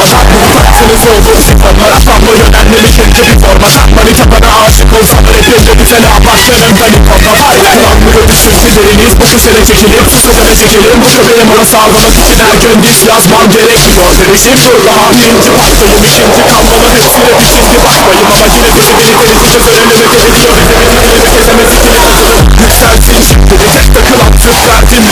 sormasan Bunu taktınız oldu sifonlara Sanma yönelmemişince bir forma manita bana aşık olsan da Rapinde bir fena başlarım Hayır kullanmıyor düşünceleriniz Bu köşede çekilip Köşede çekelim Bu köpeğe bana sağlamak için her gün diş yazmam gerekmiyor Demişim fırlama birinci baktayım Şimdi kanlama hepsine bir çizgi bakmayın Ama yine de önüne ediyor Bize benim elime kezemez ikili katılım Yükselsin şimdi takılan Türk verdim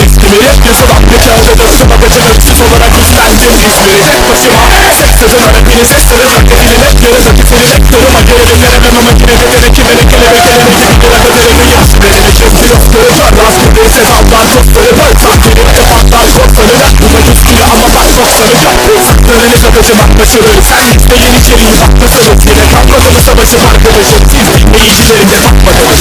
yazılan bir kağıda döktüm Bagajı öksüz olarak üstlendim İzmir'i tek başıma Tek sözüm öğretmeni sesleri Raketin hep yarıda Tüfenin hep duruma Geri veremem ama yine de gerek Kimene kelime kelime Bir derimi yaz Verine gözü yokları Parlas gibi selamlar Dostları böl Gelip de patlar Korkları da Buna güçlü ama bak dostları yok Uzaklarınız akıcım anlaşılır Sen izleyin içeriği bak nasılız Yine. Kalmadınız savaşım arkadaşım Siz bilmeyicilerinde bakmadınız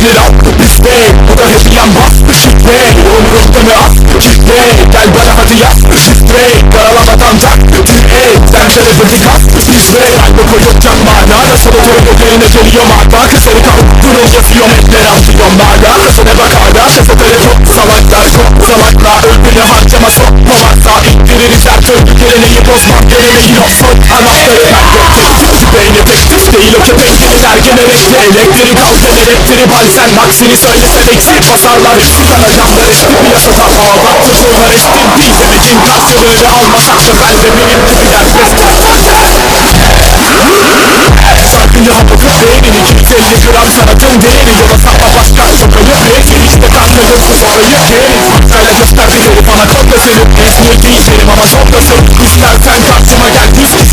Anlatabilir haklı bizde O da hep yan bastı şifre. Umrumda mı az kitle Gel bana hadi yaz şifre. Karalamadan tak Tüe Sen telefonu kas bizde Kalbe koyacağım manada. Sana toyunu yerine geliyor marka Kızları kal Kurul yazıyor metler atıyorum marka Kızına bak hala Şefe telefon Salaklar çok salaklar. Öldüğünü harcama sokma varsa İttiririz her türlü geleneği bozmam Geleneği yok. Son anahtarı ben getirdim Beyni tuş değil o köpek derken elekte Elektrik al sen elektrik al sen Maksini söylesen eksik basarlar. Sana camlar eski piyasada Ağlar tutullar estim değil Demekin karşılığını almasak da Ben de benim gibiler Şarkıyı hapı beynini 250 gram sanatın değeri. Yola sapma başka sokağı Rezil işte karşılıksız orayı Kerim Böyle göster bir herif kodlasın İzmir değil benim ama şoktasın İstersen karşıma gel Müzik